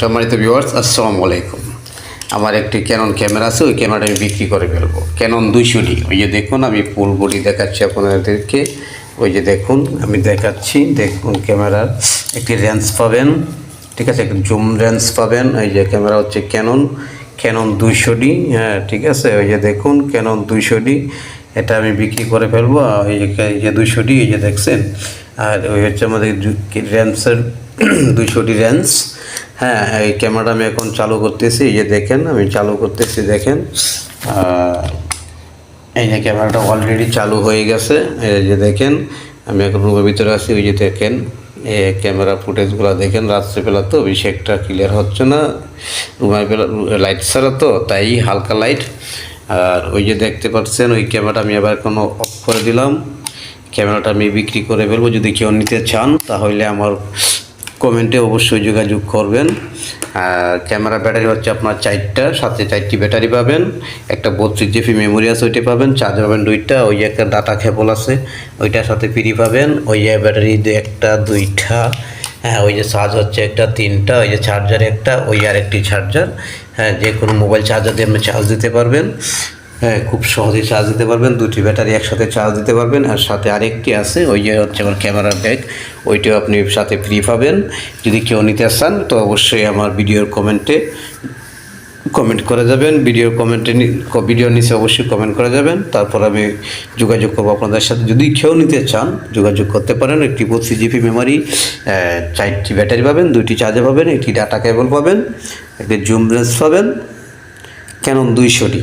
সম্মানিত ভিউয়ার্স আসসালামু আলাইকুম। আমার একটি ক্যানন ক্যামেরা আছে, ওই ক্যামেরাটা আমি বিক্রি করে ফেলব। ক্যানন দুইশো ডি। ওই যে দেখুন, আমি বডি দেখাচ্ছি আপনাদেরকে। ওই যে দেখুন, আমি দেখাচ্ছি, দেখুন ক্যামেরার একটি রেঞ্জ পাবেন। ঠিক আছে, একটি জুম রেঞ্জ পাবেন। এই যে ক্যামেরা হচ্ছে ক্যানন ক্যানন দুইশো ডি। হ্যাঁ ঠিক আছে, ওই যে দেখুন ক্যানন দুইশো ডি। এটা আমি বিক্রি করে ফেলব। আর এই যে এই যে দুইশো ডি, এই যে দেখছেন আর ওই হচ্ছে আমাদের দুইশো ডি রেঞ্জ হ্যাঁ এই ক্যামেরাটা আমি এখন চালু করতেছি, এই যে দেখেন, আমি চালু করতেছি, দেখেন। এই যে ক্যামেরাটা অলরেডি চালু হয়ে গেছে, এই যে দেখেন, আমি এখন রুমের ভিতরে আছি, ওই যে দেখেন, এ ক্যামেরা ফুটেজগুলো দেখেন, রাত্রেবেলা তো বেশি একটা ক্লিয়ার হচ্ছে না রুমের বেলা লাইট ছাড়া তো, তাই হালকা লাইট আর ওই যে দেখতে পাচ্ছেন, ওই ক্যামেরাটা আমি আবার কোনো অফ করে দিলাম। ক্যামেরাটা আমি বিক্রি করে ফেলব। যদি কেউ নিতে চান, তাহলে আমার কমেন্টে অবশ্যই যোগাযোগ করবেন। ক্যামেরা ব্যাটারি হচ্ছে আপনার চারটা, সাথে চারটি ব্যাটারি পাবেন। একটা বত্রিশ জিবি মেমোরি আছে, ওইটা পাবেন। চার্জ পাবেন দুইটা, ওই একটা ডাটা কেবল আছে, ওইটার সাথে ফ্রি পাবেন। ওই ব্যাটারি একটা, দুইটা হ্যাঁ ওই যে চার্জ হচ্ছে একটা, তিনটা, ওই যে চার্জার একটা, ওই আর একটি চার্জার হ্যাঁ যে কোনো মোবাইল চার্জার দিয়ে আপনি চার্জ দিতে পারবেন। হ্যাঁ খুব সহজেই চার্জ দিতে পারবেন। দুটি ব্যাটারি একসাথে চার্জ দিতে পারবেন। আর সাথে আরেকটি আছে, ওই যে হচ্ছে আমার ক্যামেরার ব্যাগ ওইটাও আপনি সাথে ফ্রি পাবেন। যদি কেউ নিতে চান, তো অবশ্যই আমার ভিডিওর কমেন্টে কমেন্ট করে যাবেন। ভিডিওর কমেন্টে ভিডিওর নিচে অবশ্যই কমেন্ট করে যাবেন। তারপর আমি যোগাযোগ করব আপনাদের সাথে। যদি কেউ নিতে চান, যোগাযোগ করতে পারেন। একটি পঁচিশ জিবি মেমোরি চারটি ব্যাটারি পাবেন, দুইটি চার্জে পাবেন, একটি ডাটা কেবল পাবেন, একটি জুম লেন্স পাবেন। ক্যানন দুইশোটি।